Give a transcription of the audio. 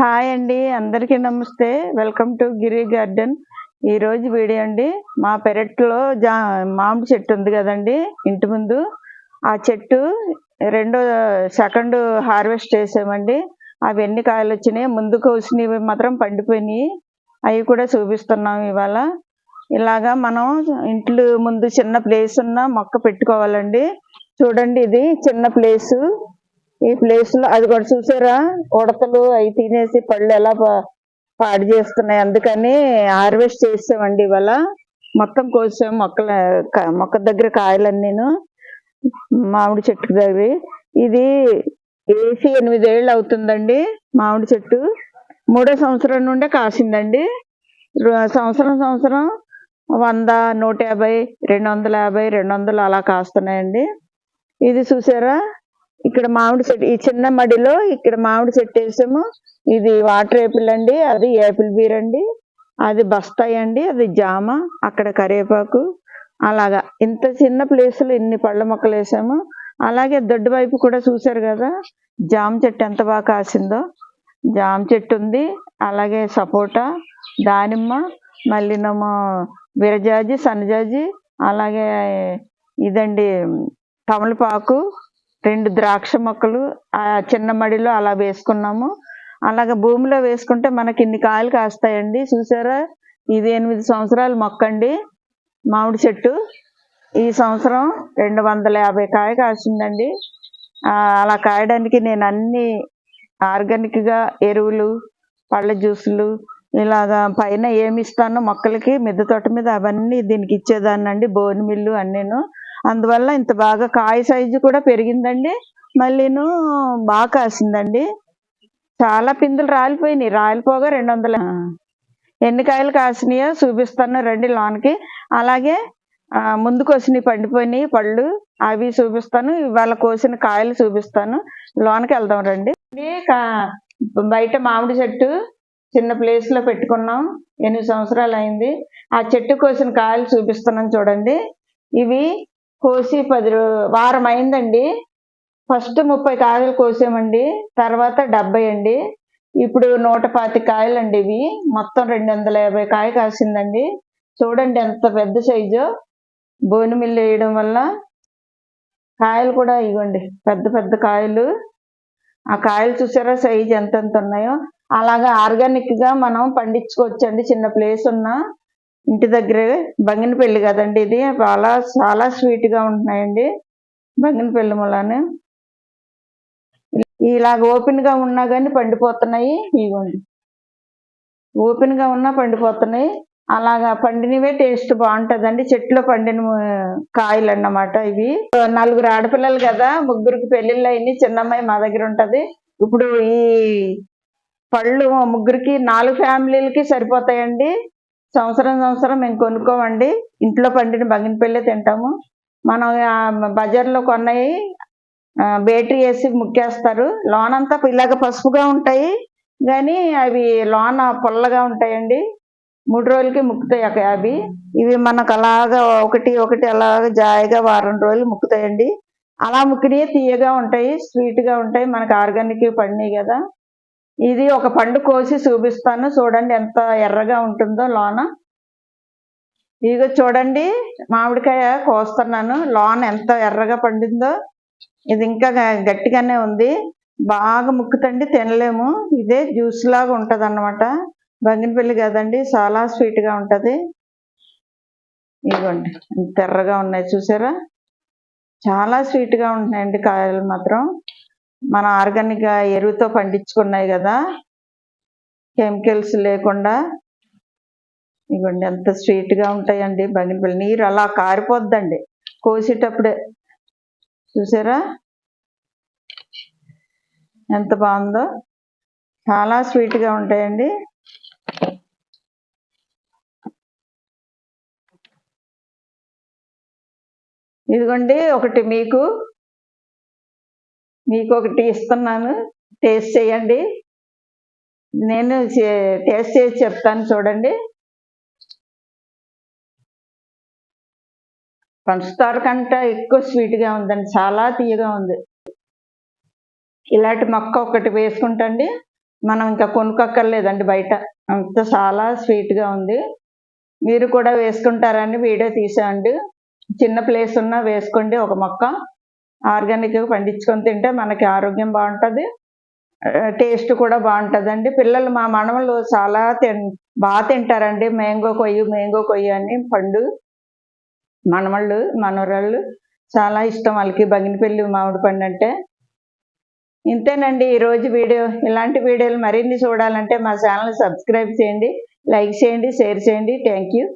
Hi అండి అందరికీ నమస్తే. Welcome to Giri garden. ఈరోజు వీడియో అండి మా పెరట్లో జా మామిడి చెట్టు ఉంది కదండి ఇంటి ముందు. ఆ చెట్టు రెండో సెకండ్ హార్వెస్ట్ చేసామండి. అవి ఎన్ని కాయలు వచ్చినాయి ముందు కోసినవి మాత్రం పండిపోయినాయి. అవి కూడా చూపిస్తున్నాం ఇవాళ. ఇలాగా మనం ఇంట్లో ముందు చిన్న ప్లేస్ ఉన్న మొక్క పెట్టుకోవాలండి. చూడండి ఇది చిన్న ప్లేసు ఈ ప్లేస్లో అది కూడా చూసారా? ఉడతలు అవి తినేసి పళ్ళు ఎలా పా- పాడు చేస్తున్నాయి. అందుకని హార్వెస్ట్ చేసామండి ఇవాళ. మొత్తం కోసాం మొక్కల మొక్క దగ్గర కాయలన్నీను మామిడి చెట్టు దగ్గర. ఇది ఏసీ ఎనిమిదేళ్ళు అవుతుందండి మామిడి చెట్టు. మూడో సంవత్సరం నుండే కాసిందండి. సంవత్సరం సంవత్సరం వంద నూట యాభై రెండు వందల యాభై రెండు వందలు అలా కాస్తున్నాయండి. ఇది చూసారా? ఇక్కడ మామిడి చెట్టు ఈ చిన్న మడిలో ఇక్కడ మామిడి చెట్టు వేసాము. ఇది వాటర్ ఏపిల్ అండి అది ఏపిల్ బీర్ అండి అది బస్తాయి అండి అది జామ అక్కడ కరివేపాకు. అలాగా ఇంత చిన్న ప్లేస్లో ఇన్ని పళ్ళ మొక్కలు వేసాము. అలాగే దొడ్డు వైపు కూడా చూశారు కదా జామ చెట్టు ఎంత బాగా కాసిందో. జామ చెట్టు ఉంది అలాగే సపోటా దానిమ్మ మళ్ళీనేమో విరజాజి సన్నజాజి అలాగే ఇదండి తమలపాకు రెండు ద్రాక్ష మొక్కలు ఆ చిన్న మడిలో అలా వేసుకున్నాము. అలాగే భూమిలో వేసుకుంటే మనకి ఇన్ని కాయలు కాస్తాయండి. చూసారా? ఇది ఎనిమిది సంవత్సరాల మొక్క అండి. మామిడి చెట్టు. ఈ సంవత్సరం రెండు వందల యాభై కాయ కాసిందండి. అలా కాయడానికి నేను అన్ని ఆర్గానిక్గా ఎరువులు పళ్ళ జ్యూసులు ఇలాగా పైన ఏమి ఇస్తానో మొక్కలకి మిద్దె తోట మీద అవన్నీ దీనికి ఇచ్చేదాన్నండి. Bone mill అన్నీను. అందువల్ల ఇంత బాగా కాయ సైజు కూడా పెరిగిందండి. మళ్ళీను బాగా కాసిందండి. చాలా పిందులు రాలిపోయినాయి. రాలిపోగా రెండు వందల ఎన్ని కాయలు కాసినాయో చూపిస్తాను రండి లోనకి. అలాగే ముందు కోసినవి పండిపోయినాయి పళ్ళు. అవి చూపిస్తాను. ఇవాళ కోసిన కాయలు చూపిస్తాను. లోనకి వెళ్దాం రండి. కా- బయట మామిడి చెట్టు చిన్న ప్లేస్లో పెట్టుకున్నాం. ఎనిమిది సంవత్సరాలు అయింది. ఆ చెట్టు కోసిన కాయలు చూపిస్తున్నాను చూడండి. ఇవి కోసి పది రో- వారం అయిందండి. ఫస్ట్ ముప్పై కాయలు కోసామండి. తర్వాత డెబ్బై అండి. ఇప్పుడు నూట పాతి కాయలండి ఇవి. మొత్తం రెండు వందల యాభై కాయ కాసిందండి. చూడండి ఎంత పెద్ద సైజు. బోను మిల్లు వేయడం వల్ల కాయలు కూడా ఇవ్వండి. పెద్ద పెద్ద కాయలు. ఆ కాయలు చూసారా సైజు ఎంతెంత ఉన్నాయో. అలాగా ఆర్గానిక్గా మనం పండించుకోవచ్చండి. చిన్న ప్లేస్ ఉన్నా. ఇంటి దగ్గరే బంగినపల్లి కదండి ఇది. చాలా చాలా స్వీట్గా ఉంటున్నాయండి బంగినపల్లి మూలానే. ఇలాగ ఓపెన్గా ఉన్నా కానీ పండిపోతున్నాయి. ఇవ్వండి ఓపెన్గా ఉన్నా పండిపోతున్నాయి. అలాగా పండినవే టేస్ట్ బాగుంటుందండి. చెట్లో పండిన కాయలు అన్నమాట ఇవి. నలుగురు ఆడపిల్లలు కదా ముగ్గురికి పెళ్ళిళ్ళు అయినాయి చిన్నమ్మాయి మా దగ్గర ఉంటుంది. ఇప్పుడు ఈ పళ్ళు ముగ్గురికి నాలుగు ఫ్యామిలీలకి సరిపోతాయండి. సంవత్సరం సంవత్సరం మేము కొనుక్కోమండి. ఇంట్లో పండిన బంగినపల్లె తింటాము. మనం బజార్లో కొన్నవి బేటరీ వేసి ముక్కేస్తారు. లోన్ అంతా ఇలాగ పసుపుగా ఉంటాయి. కానీ అవి లోన పుల్లగా ఉంటాయండి. మూడు రోజులకి ముక్కుతాయి అక్కడ అవి. ఇవి మనకు అలాగా ఒకటి ఒకటి అలాగా జాయిగా వారం రోజులు ముక్కుతాయండి. అలా ముక్కినవి తీయగా ఉంటాయి స్వీట్గా ఉంటాయి. మనకు ఆర్గానిక్ పండినాయి కదా. ఇది ఒక పండు కోసి చూపిస్తాను. చూడండి ఎంత ఎర్రగా ఉంటుందో లోన. ఇదిగో చూడండి మామిడికాయ కోస్తున్నాను. లోన ఎంత ఎర్రగా పండిందో. ఇది ఇంకా గ- గట్టిగానే ఉంది. బాగా ముక్కుతండి తినలేము. ఇదే జ్యూస్ లాగా ఉంటుంది అన్నమాట బంగినపల్లి కదండి చాలా స్వీట్గా ఉంటుంది. ఇదిగోండి ఎర్రగా ఉన్నాయి చూసారా? చాలా స్వీట్గా ఉంటున్నాయండి కాయలు మాత్రం. మన ఆర్గానిక్ ఎరువుతో పండించుకున్నాయి కదా. కెమికల్స్ లేకుండా. ఇవ్వండి ఎంత స్వీట్గా ఉంటాయండి బంగినపల్లి నీరు అలా కారిపోద్దండి. కోసేటప్పుడే. చూసారా? ఎంత బాగుందో. చాలా స్వీట్గా ఉంటాయండి. ఇదిగోండి ఒకటి మీకు. మీకు ఒకటి ఇస్తున్నాను. టేస్ట్ చేయండి. నేను టేస్ట్ చేసి చెప్తాను చూడండి. పంచదార కంటే ఎక్కువ స్వీట్గా ఉందండి. చాలా తీయగా ఉంది. ఇలాంటి మొక్క ఒకటి వేసుకుంటండి. మనం ఇంకా కొనుక్కోక్కర్లేదండి బయట. అంత చాలా స్వీట్గా ఉంది. మీరు కూడా వేసుకుంటారని వీడియో తీసేయండి. చిన్న ప్లేస్ ఉన్నా వేసుకోండి ఒక మొక్క. ఆర్గానిక్గా పండించుకొని తింటే మనకి ఆరోగ్యం బాగుంటుంది. టేస్ట్ కూడా బాగుంటుందండి. పిల్లలు మా మనవలు చాలా తిన్ బాగా తింటారండి. మ్యాంగో కొయ్యి మ్యాంగో కొయ్యి అని పండు. మనవళ్ళు మనవరాళ్ళు చాలా ఇష్టం వాళ్ళకి. బగినపల్లి మామిడి పండు అంటే. ఇంతేనండి ఈరోజు వీడియో. ఇలాంటి వీడియోలు మరిన్ని చూడాలంటే మా ఛానల్ సబ్స్క్రైబ్ చేయండి. లైక్ చేయండి షేర్ చేయండి. Thank you